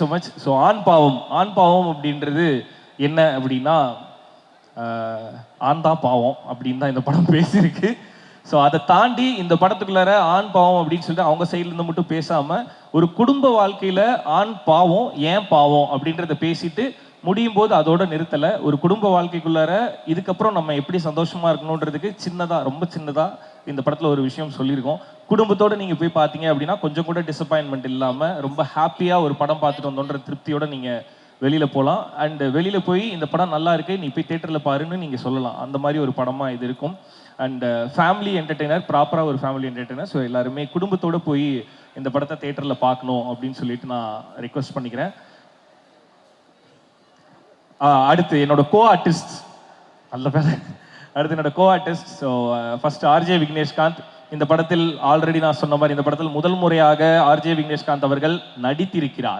So much so ஆண் பாவம் ஆண் பாவம் அப்படின்றது என்ன அப்படின்னா ஆஹ், ஆண் தான் பாவம் அப்படின்னு தான் இந்த படம் பேசியிருக்கு. ஸோ அதை தாண்டி இந்த படத்துக்குள்ளார ஆண் பாவம் அப்படின்னு சொல்லிட்டு அவங்க சைட்லேருந்து மட்டும் பேசாமல் ஒரு குடும்ப வாழ்க்கையில் ஆண் பாவம் ஏன் பாவம் அப்படின்றத பேசிட்டு முடியும் போது அதோட நிறுத்தலை. ஒரு குடும்ப வாழ்க்கைக்குள்ளார இதுக்கப்புறம் நம்ம எப்படி சந்தோஷமாக இருக்கணுன்றதுக்கு சின்னதாக ரொம்ப சின்னதாக இந்த படத்தில் ஒரு விஷயம் சொல்லியிருக்கோம். குடும்பத்தோடு நீங்கள் போய் பார்த்தீங்க அப்படின்னா கொஞ்சம் கூட டிசப்பாயின்மெண்ட் இல்லாமல் ரொம்ப ஹாப்பியாக ஒரு படம் பார்த்துட்டு வந்தோன்ற திருப்தியோட நீங்கள் வெளியில் போகலாம் அண்ட் வெளியில் போய் இந்த படம் நல்லா இருக்கு நீ போய் தேட்டரில் பாருன்னு நீங்கள் சொல்லலாம். அந்த மாதிரி ஒரு படமாக இது இருக்கும். அண்ட் ஃபேமிலி என்டர்டெய்னர் ப்ராப்பராக ஒரு ஃபேமிலி என்டர்டெய்னர் ஸோ எல்லாருமே குடும்பத்தோடு போய் இந்த படத்தை தேட்டரில் பார்க்கணும் அப்படின்னு சொல்லிட்டு நான் ரெக்வஸ்ட் பண்ணிக்கிறேன். அடுத்து என்னோட கோ ஆர்டிஸ்ட் நல்ல பேர் அடுத்து என்னோட co artist so first RJ Vigneshkanth. இந்த படத்தில் ஆல்ரெடி நான் சொன்ன மாதிரி இந்த படத்தில் முதல் முறையாக ஆர்ஜே விக்னேஷ்காந்த் அவர்கள் நடித்திருக்கிறார்.